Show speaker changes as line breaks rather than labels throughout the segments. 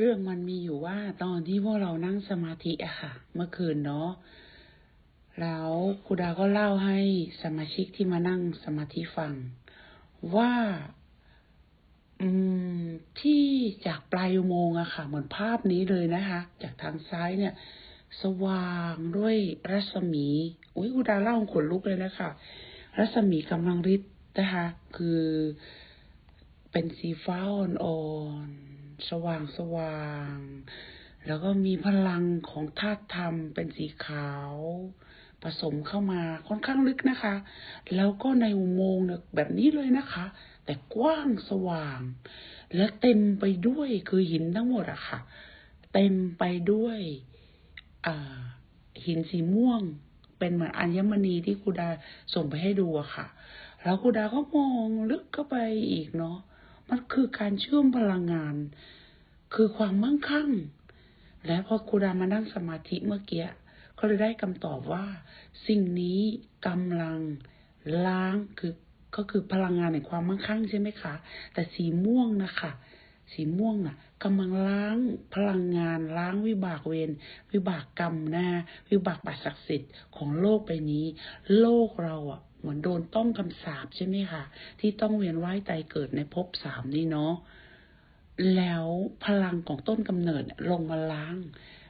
เรื่องมันมีอยู่ว่าตอนที่พวกเรานั่งสมาธิอะค่ะ เมื่อคืนเนาะแล้วครูดาก็เล่าให้สมาชิกที่มานั่งสมาธิฟัง ว่า อืมที่จากปลายอุโมงค์อะค่ะ เหมือนภาพนี้เลยนะคะ จากทางซ้ายเนี่ย สว่างด้วยรัศมีอุ้ยครูดาเล่าขนลุกเลยนะคะ รัศมีกำลังฤทธิ์นะคะ คือเป็นสีฟ้าอ่อนๆ สว่างสว่าง แล้วก็มีพลังของธาตุธรรมเป็นสีขาว ผสมเข้ามาค่อนข้างลึกนะคะ แล้วก็ในอุโมงค์แบบนี้เลยนะคะ แต่กว้างสว่าง และเต็มไปด้วยคือหินทั้งหมดอะค่ะ เต็มไปด้วยหินสีม่วงเป็นเหมือนอัญมณีที่ครูดาส่งไปให้ดูอะค่ะ แล้วครูดาก็มองลึกเข้าไปอีกเนาะ มันคือการเชื่อมพลังงาน คือความมั่งคั่ง และพอครูดามานั่งสมาธิเมื่อกี้ก็เลยได้คำตอบว่า สิ่งนี้กำลังล้างคือก็คือพลังงานในความมั่งคั่งใช่ไหมคะ แต่สีม่วงนะคะ สีม่วงน่ะกำลังล้างพลังงานล้างวิบากเวรวิบากกรรมนะวิบากปัสศักดิ์สิทธิ์ของโลกใบนี้ โลกเราอะ เหมือนโดนต้องคำสาปใช่ไหมคะที่ต้องเวียนว่ายตายเกิดในภพสามนี่เนาะแล้วพลังของต้นกำเนิดลงมาล้าง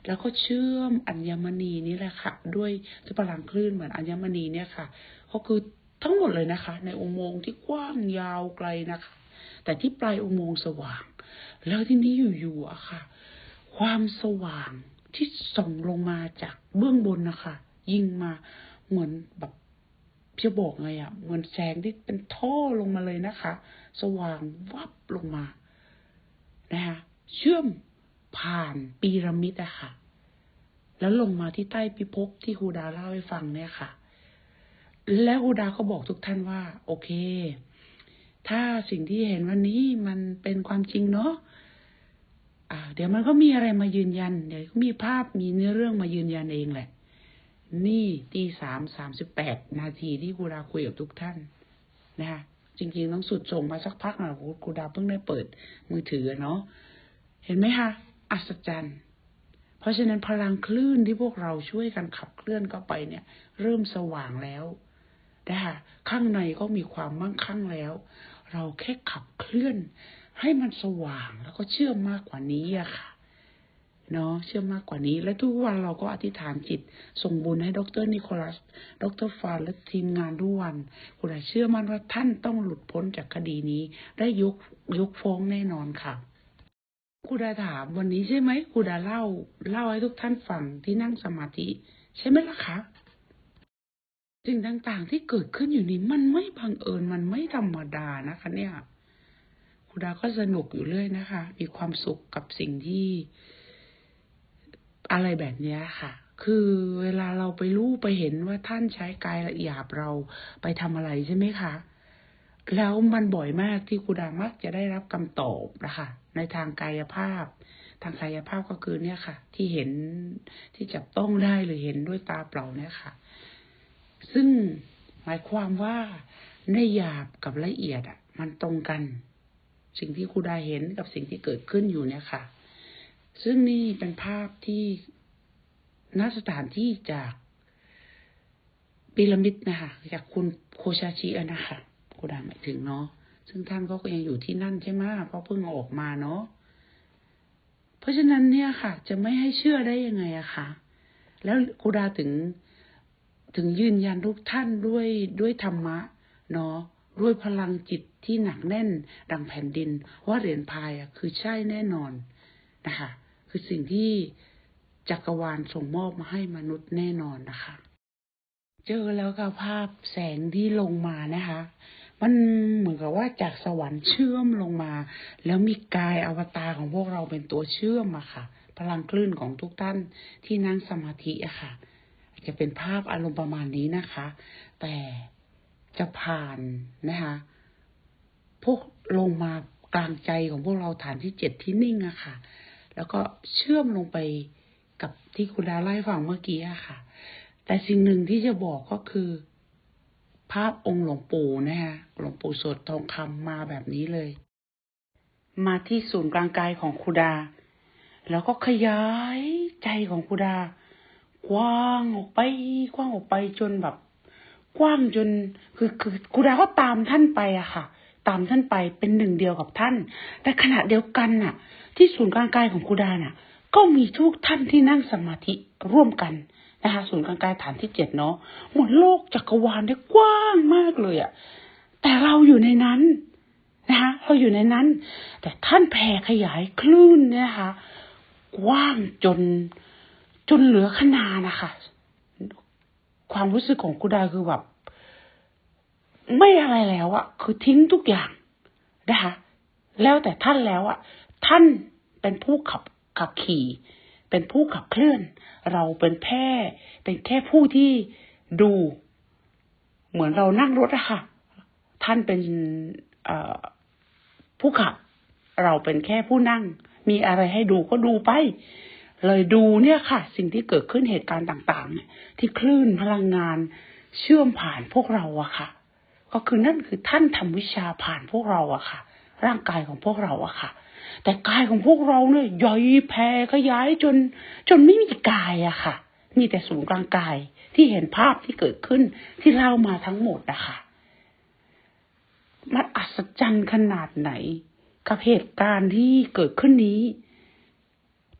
แล้วก็เชื่อมอัญมณีนี่แหละค่ะ ด้วยด้วยพลังคลื่นเหมือนอัญมณีเนี่ยค่ะ ก็คือทั้งหมดเลยนะคะ ในอุโมงค์ที่กว้างยาวไกลนะคะ แต่ที่ปลายอุโมงค์สว่าง แล้วที่นี้อยู่ๆอะค่ะ ความสว่างที่ส่องลงมาจากเบื้องบนนะคะยิงมาเหมือนแบบจะบอกไงอะเหมือนแสงที่เป็นท่อลงมาเลยนะคะ สว่างวับลงมานะคะเชื่อมผ่านปีระมิดอะค่ะ แล้วลงมาที่ใต้พิภพที่ครูดาเล่าให้ฟังเนี่ยค่ะ แล้วครูดาก็บอกทุกท่านว่า โอเค ถ้าสิ่งที่เห็นวันนี้มันเป็นความจริงเนาะ เดี๋ยวมันก็มีอะไรมายืนยัน เดี๋ยวมีภาพมีเนื้อเรื่องมายืนยันเองแหละ นี่ตีสามสามสิบแปดนาทีที่ครูดาคุยกับทุกท่านนะคะจริงๆต้องสุดส่งมาสักพักนะครูดาเพิ่งได้เปิดมือถือเนาะเห็นไหมคะอัศจรรย์ เพราะฉะนั้นพลังคลื่นที่พวกเราช่วยกันขับเคลื่อนเข้าไปเนี่ย เริ่มสว่างแล้วนะคะข้างในก็มีความมั่งคั่งแล้ว เราแค่ขับเคลื่อน ให้มันสว่างแล้วก็เชื่อมมากกว่านี้อะค่ะเนาะเชื่อมากกว่านี้ และทุกวันเราก็อธิษฐานจิต ส่งบุญให้ดรนิโคลัส ดรฟานและทีมงานทุกวัน คุณเชื่อมั่นว่าท่านต้องหลุดพ้นจากคดีนี้ ได้ยกยกฟ้องแน่นอนค่ะคุณดาถามวันนี้ใช่ไหมคุณดาเล่า เล่าให้ทุกท่านฟังที่นั่งสมาธิ ใช่ไหมล่ะคะสิ่งต่างๆที่เกิดขึ้นอยู่นี้มันไม่บังเอิญมันไม่ธรรมดานะคะเนี่ย ดาก็สนุกอยู่เรื่อยนะคะ มีความสุขกับสิ่งที่ อะไรแบบนี้ค่ะ คือเวลาเราไปรู้ไปเห็นว่าท่านใช้กายละหยาบเราไปทำอะไรใช่ไหมคะแล้วมันบ่อยมากที่ครูดามักจะได้รับคำตอบนะคะ ในทางกายภาพ ทางกายภาพก็คือเนี่ยค่ะ ที่เห็นที่จับต้องได้หรือเห็นด้วยตาเปล่าเนี่ยค่ะ ซึ่งหมายความว่าในหยาบกับละเอียดอะ มันตรงกัน สิ่งที่ครูดาเห็นกับสิ่งที่เกิดขึ้นอยู่เนี่ยค่ะ ซึ่งนี่เป็นภาพที่ณสถานที่จากพีระมิดนะคะจากคุณโคชาชิอะนะคะกูดาหมายถึงเนาะซึ่งท่านก็ยังอยู่ที่นั่นใช่ไหมเพราะเพิ่งออกมาเนาะเพราะฉะนั้นเนี่ยค่ะ จะไม่ให้เชื่อได้ยังไงอะค่ะ แล้วกูดาถึงถึงยืนยันทุกท่านด้วยด้วยธรรมะ เนาะ ด้วยพลังจิตที่หนักแน่น ดังแผ่นดิน ว่าเหรียญพายอะคือใช่แน่นอนนะคะคือสิ่งที่จักรวาลส่งมอบมาให้มนุษย์แน่นอนนะคะ เจอแล้วกับภาพแสงที่ลงมานะคะ มันเหมือนกับว่าจากสวรรค์เชื่อมลงมา แล้วมีกายอวตารของพวกเราเป็นตัวเชื่อมอะค่ะ พลังคลื่นของทุกท่านที่นั่งสมาธิอะค่ะ จะเป็นภาพอารมณ์ประมาณนี้นะคะ แต่ จะผ่านนะคะพวกลงมากลางใจของพวกเราฐานที่เจ็ดที่นิ่งอะค่ะ แล้วก็เชื่อมลงไปกับที่คุณดาไล่ฟังเมื่อกี้อะค่ะ แต่สิ่งหนึ่งที่จะบอกก็คือ ภาพองค์หลวงปู่นะคะหลวงปู่สดทองคำมาแบบนี้เลย มาที่ศูนย์กลางกายของคุณดา แล้วก็ขยายใจของครูดากว้างออกไปกว้างออกไปจนแบบ กว้างจนคือคือครูดาก็ตามท่านไปอะค่ะ ตามท่านไปเป็นหนึ่งเดียวกับท่าน แต่ขณะเดียวกันน่ะ ที่ศูนย์กลางกายของครูดาน่ะ ก็มีทุกท่านที่นั่งสมาธิร่วมกันนะคะศูนย์กลางกายฐานที่เจ็ดเนาะหมือนโลกจักรวาลได้กว้างมากเลยอะแต่เราอยู่ในนั้นนะคะเราอยู่ในนั้น แต่ท่านแผ่ขยายคลื่นเนี่ยนะคะกว้างจนจนเหลือขนาดนะคะ ความรู้สึกของครูดาคือแบบ ไม่อะไรแล้วอะคือทิ้งทุกอย่างนะคะแล้วแต่ท่านแล้วอะท่านเป็นผู้ขับขับขี่ เป็นผู้ขับเคลื่อน เราเป็นแค่เป็นแค่ผู้ที่ดู เหมือนเรานั่งรถอะค่ะ ท่านเป็นผู้ขับ เราเป็นแค่ผู้นั่ง มีอะไรให้ดูก็ดูไป เลยดูเนี่ยค่ะ สิ่งที่เกิดขึ้นเหตุการณ์ต่างๆเนี่ยที่คลื่นพลังงานเชื่อมผ่านพวกเราอะค่ะ ก็คือนั่นคือท่านทำวิชาผ่านพวกเราอะค่ะ ร่างกายของพวกเราอะค่ะ แต่กายของพวกเราเนี่ยย่อยแผ่ขยายจน จนไม่มีกายอะค่ะ มีแต่ศูนย์กลางกายที่เห็นภาพที่เกิดขึ้นที่เล่ามาทั้งหมดอะคะมันอัศจรรย์ขนาดไหน กับเหตุการณ์ที่เกิดขึ้นนี้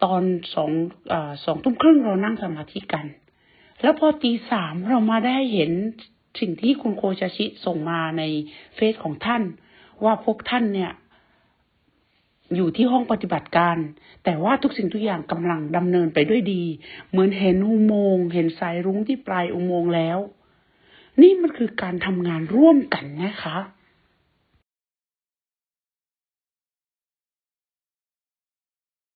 ตอนสองอสองทุ่มครึ่งเรานั่งสมาธิกัน แล้วพอตีสามเรามาได้เห็นสิ่งที่คุณโคชาชิส่งมาในเฟซของท่าน ว่าพวกท่านเนี่ย อยู่ที่ห้องปฏิบัติการ แต่ว่าทุกสิ่งทุกอย่างกำลังดำเนินไปด้วยดี เหมือนเห็นอุโมงค์เห็นสายรุ้งที่ปลายอุโมงค์แล้ว นี่มันคือการทำงานร่วมกันนะคะ